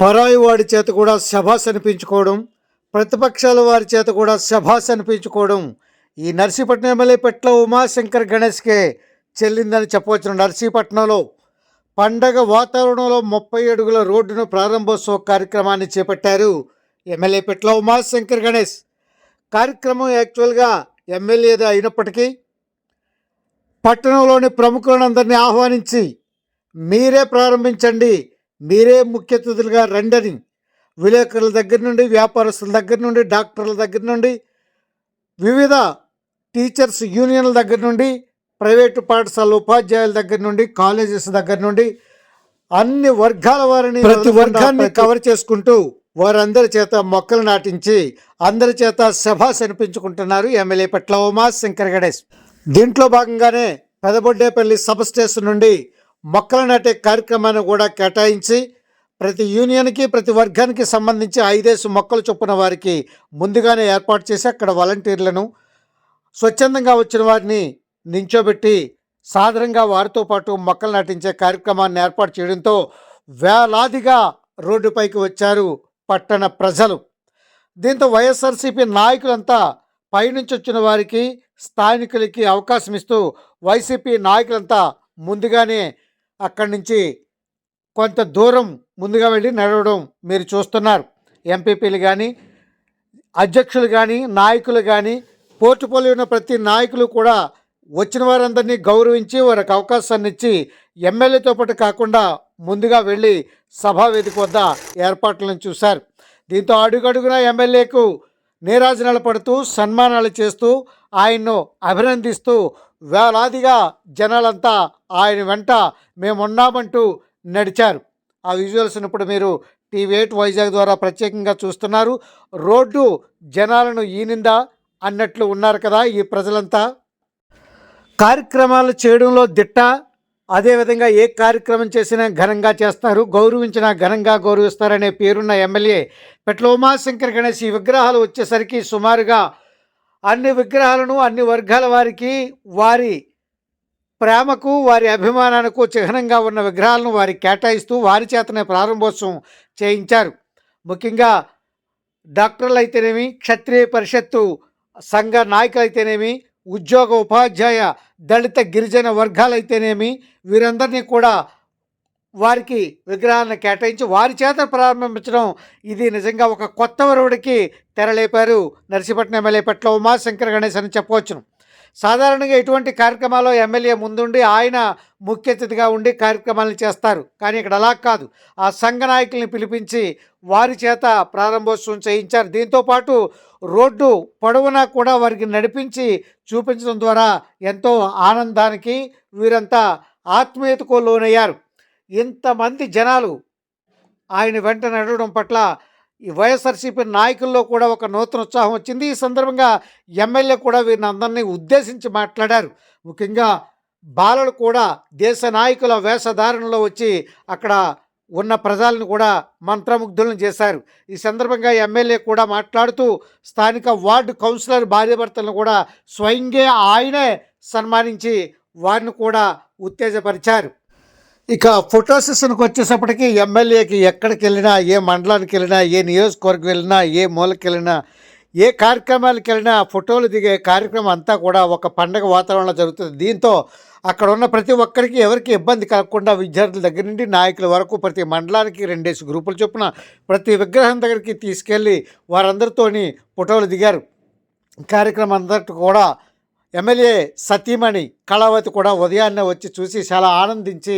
పరాయి వాడి చేత కూడా శభాస్ అనిపించుకోవడం ప్రతిపక్షాల వారి చేత కూడా శభాస్ అనిపించుకోవడం ఈ నర్సీపట్నం ఎమ్మెల్యే పెట్ల ఉమాశంకర్ గణేష్కే చెల్లిందని చెప్పవచ్చు నర్సీపట్నంలో. పండగ వాతావరణంలో ముప్పై అడుగుల రోడ్డును ప్రారంభోత్సవ కార్యక్రమాన్ని చేపట్టారు ఎమ్మెల్యే పెట్ల ఉమాశంకర్ గణేష్. కార్యక్రమం యాక్చువల్గా ఎమ్మెల్యేది అయినప్పటికీ పట్టణంలోని ప్రముఖులందరినీ ఆహ్వానించి మీరే ప్రారంభించండి మీరే ముఖ్య అతిథులుగా రండని విలేకరుల దగ్గర నుండి వ్యాపారస్తుల దగ్గర నుండి డాక్టర్ల దగ్గర నుండి వివిధ టీచర్స్ యూనియన్ల దగ్గర నుండి ప్రైవేటు పాఠశాల ఉపాధ్యాయుల దగ్గర నుండి కాలేజెస్ దగ్గర నుండి అన్ని వర్గాల వారిని ప్రతి వర్గాన్ని కవర్ చేసుకుంటూ వారందరి చేత మొక్కలు నాటించి అందరి చేత సభాస్ అనిపించుకుంటున్నారు ఎమ్మెల్యే పట్ల ఉమాస్ శంకర్ గణేష్. దీంట్లో భాగంగానే పెదబొడ్డేపల్లి సబ్ స్టేషన్ నుండి మొక్కలు నాటే కార్యక్రమాన్ని కూడా కేటాయించి ప్రతి యూనియన్కి ప్రతి వర్గానికి సంబంధించి ఐదేసి మొక్కలు చొప్పున వారికి ముందుగానే ఏర్పాటు చేసి అక్కడ వాలంటీర్లను స్వచ్ఛందంగా వచ్చిన వారిని నించోబెట్టి సాధారణంగా వారితో పాటు మొక్కలు నాటించే కార్యక్రమాన్ని ఏర్పాటు చేయడంతో వేలాదిగా రోడ్డుపైకి వచ్చారు పట్టణ ప్రజలు. దీంతో వైఎస్ఆర్సీపీ నాయకులంతా పైనుంచి వచ్చిన వారికి స్థానికులకి అవకాశం ఇస్తూ వైసీపీ నాయకులంతా ముందుగానే అక్కడి నుంచి కొంత దూరం ముందుగా వెళ్ళి నడవడం మీరు చూస్తున్నారు. ఎంపీపీలు కానీ అధ్యక్షులు కానీ నాయకులు కానీ పోర్టుపోలియో ఉన్న ప్రతి నాయకులు కూడా వచ్చిన వారందరినీ గౌరవించి వారికి అవకాశాన్ని ఇచ్చి ఎమ్మెల్యేతో పాటు కాకుండా ముందుగా వెళ్ళి సభా వేదిక వద్ద ఏర్పాట్లను చూశారు. దీంతో అడుగడుగున ఎమ్మెల్యేకు నీరాజనాలు పడుతూ సన్మానాలు చేస్తూ ఆయన్ను అభినందిస్తూ వేలాదిగా జనాలంతా ఆయన వెంట మేమున్నామంటూ నడిచారు. ఆ విజువల్స్ని ఇప్పుడు మీరు టీవీ ఎయిట్ వైజాగ్ ద్వారా ప్రత్యేకంగా చూస్తున్నారు. రోడ్డు జనాలను ఈనిందా అన్నట్లు ఉన్నారు కదా ఈ ప్రజలంతా. కార్యక్రమాలు చేయడంలో దిట్ట అదేవిధంగా ఏ కార్యక్రమం చేసినా ఘనంగా చేస్తారు గౌరవించినా ఘనంగా గౌరవిస్తారనే పేరున్న ఎమ్మెల్యే పెట్ల ఉమాశంకర్ గణేష్ ఈ విగ్రహాలు వచ్చేసరికి సుమారుగా అన్ని విగ్రహాలను అన్ని వర్గాల వారికి వారి ప్రేమకు వారి అభిమానానికి చిహ్నంగా ఉన్న విగ్రహాలను వారి కేటాయిస్తూ వారి చేతనే ప్రారంభోత్సవం చేయించారు. ముఖ్యంగా డాక్టర్లు అయితేనేమి క్షత్రియ పరిషత్తు సంఘ నాయకులు అయితేనేమి ఉద్యోగ ఉపాధ్యాయ దళిత గిరిజన వర్గాలైతేనేమి వీరందరినీ కూడా వారికి విగ్రహాలను కేటాయించి వారి చేత ప్రారంభించడం. ఇది నిజంగా ఒక కొత్త వరుడికి తెరలేపారు. నర్సీపట్నం ఎమ్మెల్యే పట్ల ఉమాశంకర్ గణేష్ అని చెప్పవచ్చును. సాధారణంగా ఇటువంటి కార్యక్రమాల్లో ఎమ్మెల్యే ముందుండి ఆయన ముఖ్య అతిథిగా ఉండి కార్యక్రమాలను చేస్తారు. కానీ ఇక్కడ అలా కాదు. ఆ సంఘ నాయకుల్ని పిలిపించి వారి చేత ప్రారంభోత్సవం చేయించారు. దీంతోపాటు రోడ్డు పొడవునా కూడా వారికి నడిపించి చూపించడం ద్వారా ఎంతో ఆనందానికి వీరంతా ఆత్మీయతకు లోనయ్యారు. ఇంతమంది జనాలు ఆయన వెంట నడవడం పట్ల ఈ వైఎస్ఆర్సీపీ నాయకుల్లో కూడా ఒక నూతన ఉత్సాహం వచ్చింది. ఈ సందర్భంగా ఎమ్మెల్యే కూడా వీరిని అందరినీ ఉద్దేశించి మాట్లాడారు. ముఖ్యంగా బాలలు కూడా దేశ నాయకుల వేషధారణలో వచ్చి అక్కడ ఉన్న ప్రజలను కూడా మంత్రముగ్ధులను చేశారు. ఈ సందర్భంగా ఎమ్మెల్యే కూడా మాట్లాడుతూ స్థానిక వార్డు కౌన్సిలర్ భార్యాభర్తలను కూడా స్వయంగా ఆయనే సన్మానించి వారిని కూడా ఉత్తేజపరిచారు. ఇక ఫోటో సెషన్కి వచ్చేసప్పటికి ఎమ్మెల్యేకి ఎక్కడికి వెళ్ళినా ఏ మండలానికి వెళ్ళినా ఏ నియోజకవర్గం వెళ్ళినా ఏ మూలకి వెళ్ళినా ఏ కార్యక్రమాలకు వెళ్ళినా ఫోటోలు దిగే కార్యక్రమం అంతా కూడా ఒక పండగ వాతావరణంలో జరుగుతుంది. దీంతో అక్కడ ఉన్న ప్రతి ఒక్కరికి ఎవరికి ఇబ్బంది కలగకుండా విద్యార్థుల దగ్గర నుండి నాయకుల వరకు ప్రతి మండలానికి రెండేసి గ్రూపులు చొప్పున ప్రతి విగ్రహం దగ్గరికి తీసుకెళ్ళి వారందరితోని ఫోటోలు దిగారు. కార్యక్రమం అంతటి కూడా ఎమ్మెల్యే సతీమణి కళావతి కూడా ఉదయాన్నే వచ్చి చూసి చాలా ఆనందించి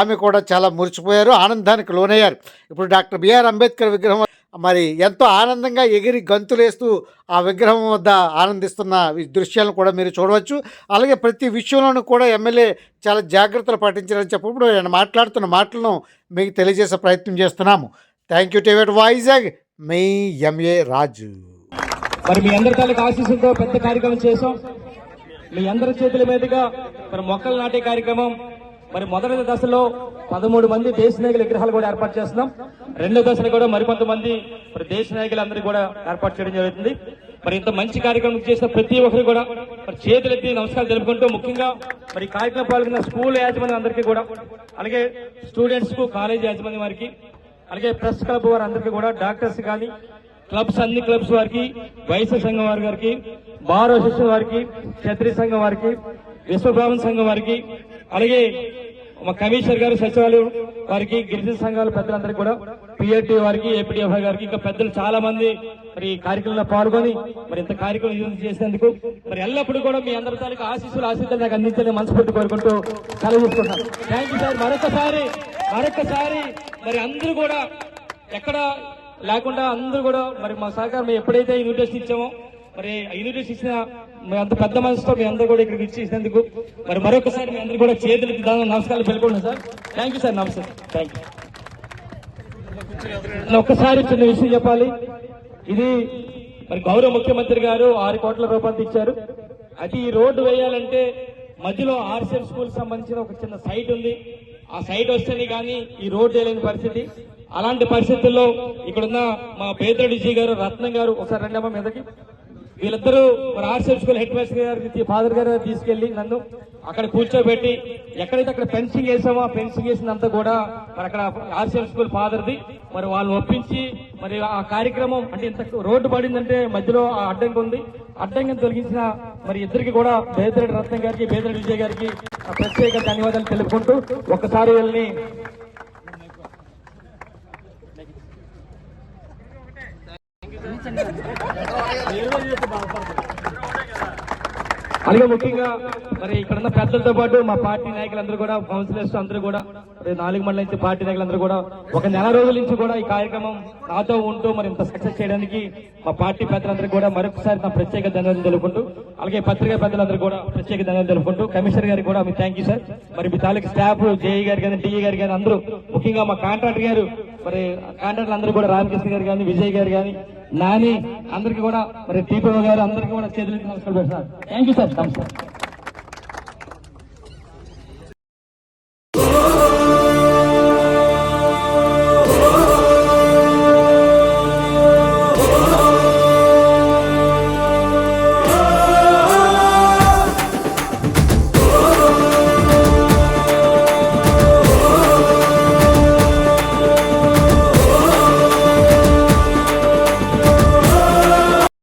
ఆమె కూడా చాలా మురిచిపోయారు ఆనందానికి లోనయ్యారు. ఇప్పుడు డాక్టర్ బిఆర్ అంబేద్కర్ విగ్రహం మరి ఎంతో ఆనందంగా ఎగిరి గంతులేస్తూ ఆ విగ్రహం వద్ద ఆనందిస్తున్న ఈ దృశ్యాలను కూడా మీరు చూడవచ్చు. అలాగే ప్రతి విషయంలోనూ కూడా ఎమ్మెల్యే చాలా జాగ్రత్తలు పాటించారని చెప్పప్పుడు నేను మాట్లాడుతున్న మాటలను మీకు తెలియజేసే ప్రయత్నం చేస్తున్నాము. థ్యాంక్ యూ టివెట్ వైజాగ్ మీ ఎంఏ రాజు. మరి మీ అందరి తాలూకు ఆశీస్సులతో పెద్ద కార్యక్రమం చేసాం మీ అందరి చేతుల మీదుగా మరి మొక్కలు నాటే కార్యక్రమం మరి మొదటి దశలో పదమూడు మంది దేశ నాయకుల విగ్రహాలు కూడా ఏర్పాటు చేస్తున్నాం. రెండో దశలో కూడా మరికొంతమంది మరి దేశ నాయకులందరూ కూడా ఏర్పాటు చేయడం జరుగుతుంది. మరి ఇంత మంచి కార్యక్రమం చేసిన ప్రతి ఒక్కరు కూడా మరి చేతులెత్తి నమస్కారాలు తెలుపుకుంటూ ముఖ్యంగా మరి కార్యక్రమం పాల్గొన్న స్కూల్ యాజమాన్యం అందరికీ కూడా అలాగే స్టూడెంట్స్కు కాలేజ్ యాజమాన్యం వారికి అలాగే ప్రెస్ క్లబ్ వారు అందరికీ కూడా డాక్టర్స్ కానీ క్లబ్స్ అన్ని క్లబ్స్ వారికి వైశ్య సంఘం వారి గారికి బార్ అసోసియేషన్ వారికి క్షత్రియ సంఘం వారికి విశ్వబ్రాహ్మణ సంఘం వారికి అలాగే మా కమిషనర్ గారు సచివాలయం వారికి గిరిజన సంఘాల పెద్దలందరికీ కూడా పిఆర్టీ వారికి ఏపీడీఎఫ్ఐ గారికి ఇంకా పెద్దలు చాలా మంది మరి ఈ కార్యక్రమంలో పాల్గొని మరి ఇంత కార్యక్రమం విజయం చేసినందుకు మరి ఎల్లప్పుడూ కూడా మీ అందరి తాలూకు ఆశీస్సులు ఆశీస్సులు నాకు అందించాలని మనస్ఫూర్తి కోరుకుంటూ సెలవు తీసుకుంటాను థ్యాంక్ యూ సార్ మరొకసారి మరొకసారి మరి అందరూ కూడా ఎక్కడ లేకుండా అందరూ కూడా మరి మా సహకారం మేము ఎప్పుడైతే ఇన్విటేషన్ ఇచ్చామో మరి యూనిట్ ఇచ్చిన మీ అంత పెద్ద మనసుతో మీ అందరూ కూడా ఇక్కడికి ఇచ్చేసినందుకు మరి మరొకసారి మీ అందరూ కూడా చేతులు దాని నమస్కారాలు పెట్టుకుంటున్నాం సార్. థ్యాంక్ యూ సార్ నమస్తే థ్యాంక్ యూ ఒక్కసారి చిన్న విషయం చెప్పాలి. ఇది మరి గౌరవ ముఖ్యమంత్రి గారు ఆరు కోట్ల రూపాయలు ఇచ్చారు. అది ఈ రోడ్డు వేయాలంటే మధ్యలో ఆర్సీఎం స్కూల్ సంబంధించిన ఒక చిన్న సైట్ ఉంది. ఆ సైట్ వస్తేనే కానీ ఈ రోడ్డు వేయలేని పరిస్థితి. అలాంటి పరిస్థితుల్లో ఇక్కడున్న మా పేదరెడ్డిజీ గారు రత్నం గారు ఒకసారి రండి మీదకి. వీళ్ళిద్దరూ మరి ఆర్సిఎం స్కూల్ హెడ్ మాస్టర్ గారికి ఫాదర్ గారు తీసుకెళ్ళి నన్ను అక్కడ కూర్చోబెట్టి ఎక్కడైతే అక్కడ ఫెన్సింగ్ వేసామో ఆ ఫెన్సింగ్ వేసినంత కూడా మరి అక్కడ ఆర్సిఎం స్కూల్ ఫాదర్ది. మరి వాళ్ళు ఒప్పించి మరి ఆ కార్యక్రమం అంటే ఇంత రోడ్డు పడిందంటే మధ్యలో ఆ అడ్డంకి ఉంది. అడ్డంకిని తొలగించిన మరి ఇద్దరికి కూడా బేదరెడ్డి రత్నం గారికి బేదరెడ్డి విజయ్ గారికి ప్రత్యేక ధన్యవాదాలు తెలుపుకుంటూ ఒక్కసారి వీళ్ళని అలాగే ముఖ్యంగా మరి ఇక్కడ ఉన్న పెద్దలతో పాటు మా పార్టీ నాయకులందరూ కూడా కౌన్సిలర్స్ అందరూ కూడా మరి నాలుగు మండల నుంచి పార్టీ నాయకులందరూ కూడా ఒక నెల రోజుల నుంచి కూడా ఈ కార్యక్రమం నాతో ఉంటూ మరి ఇంత సక్సెస్ చేయడానికి మా పార్టీ పెద్దలందరూ కూడా మరొకసారి నా ప్రత్యేక ధన్యవాదాలు తెలుపుకుంటూ అలాగే పత్రికా పెద్దలందరూ కూడా ప్రత్యేక ధన్యవాదాలు తెలుపుకుంటూ కమిషనర్ గారికి కూడా మీ థ్యాంక్ యూ సార్ మరి మీ తాలూకు స్టాఫ్ జేఈ గారు కానీ డిఈ గారు కానీ అందరూ ముఖ్యంగా మా కాంట్రాక్టర్ గారు మరి కాంట్రాక్టర్ అందరూ కూడా రామకృష్ణ గారు కానీ విజయ్ గారు కానీ నాని అందరికీ కూడా మరి దీపవ గారు అందరికీ కూడా చేతులకి నమస్కారం పెడుతున్నారు థ్యాంక్ యూ సార్ నమస్కారం